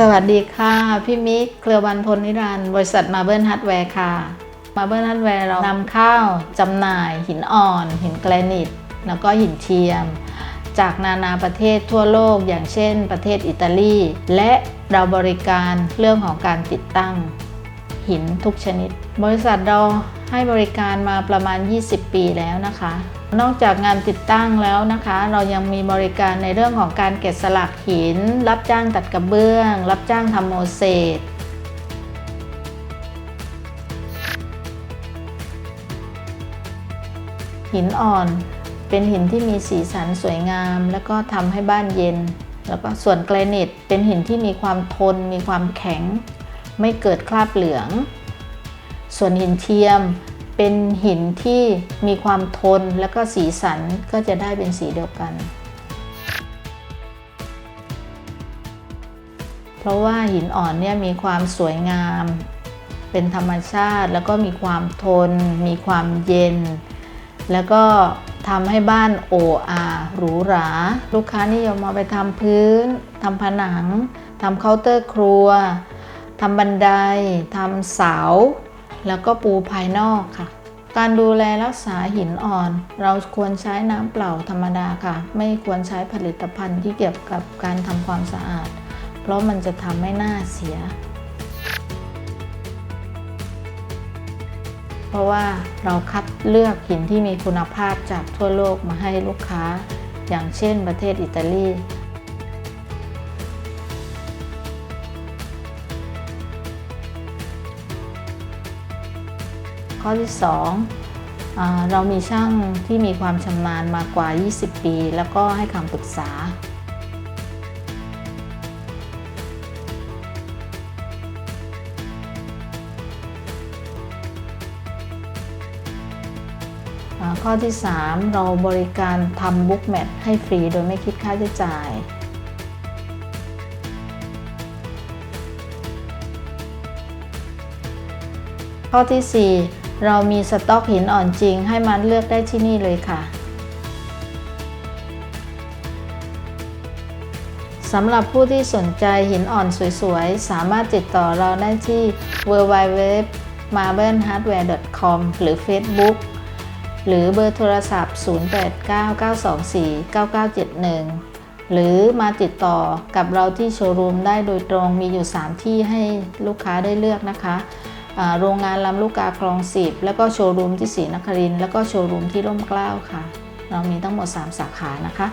สวัสดีค่ะ พี่มิกเครือวันพลนิรันด์บริษัทมาเบิลฮัตแวร์ค่ะ มาเบิลฮัตแวร์เรานำเข้าจำหน่ายหินอ่อน หินแกรนิต แล้วก็หินเทียม จากนานาประเทศทั่วโลกอย่างเช่น ประเทศอิตาลี และเราบริการเรื่องของการติดตั้ง หินทุกชนิด บริษัทเราให้บริการมาประมาณ 20 ปีแล้วนะคะ นอกจากงานติดตั้งแล้วนะคะ เรายังมีบริการในเรื่องของการแกะสลักหิน รับจ้างตัดกระเบื้อง รับจ้างทำโมเสสหินอ่อนเป็นหินที่มีสีสันสวยงาม แล้วก็ทำให้บ้านเย็น แล้วก็ส่วนแกรนิตเป็นหินที่มีความทน มีความแข็ง ไม่เกิดคราบเหลือง ส่วนหินเทียมเป็นหินที่มีความทนแล้วก็สีสันก็จะได้เป็นสีเดียวกัน เพราะว่าหินอ่อนเนี่ยมีความสวยงาม เป็นธรรมชาติแล้วก็มีความทน มีความเย็น แล้วก็ทำให้บ้านโออาหรูหรา ลูกค้านิยมมาไปทำพื้นทำผนังทำเคาน์เตอร์ครัว ทำบันไดทำเสา แล้วก็ปูภายนอกค่ะ การดูแลรักษาหินอ่อน เราควรใช้น้ำเปล่าธรรมดาค่ะ ไม่ควรใช้ผลิตภัณฑ์ที่เกี่ยวกับการทำความสะอาด เพราะมันจะทำให้หน้าเสีย เพราะว่าเราคัดเลือกหินที่มีคุณภาพจากทั่วโลกมาให้ลูกค้า อย่างเช่นประเทศอิตาลี ข้อที่2อ่าเรามีช่างที่มีความชำนาญมากว่า 20 ปี แล้วก็ให้คำปรึกษาอ่าข้อที่ 3 เราบริการทำบุ๊กแมทให้ฟรีโดยไม่คิดค่าใช้จ่ายข้อที่ 4 เรามีสต็อกหินอ่อนจริงให้มันเลือกได้ที่นี่เลยค่ะสำหรับผู้ที่สนใจหินอ่อนสวยๆ สามารถติดต่อเราได้ที่ www marblehardware.com หรือ Facebook หรือเบอร์โทรศัพท์ 0899249971 หรือมาติดต่อกับเราที่โชว์รูมได้โดยตรงมีอยู่ 3 ที่ให้ลูกค้าได้เลือกนะคะ โรงงานลำลูกกาคลองสิบแล้วก็โชว์รูมที่ศรีนครินแล้วก็โชว์รูมที่ร่มเกล้าค่ะ เรามีทั้งหมด 3 สาขานะคะ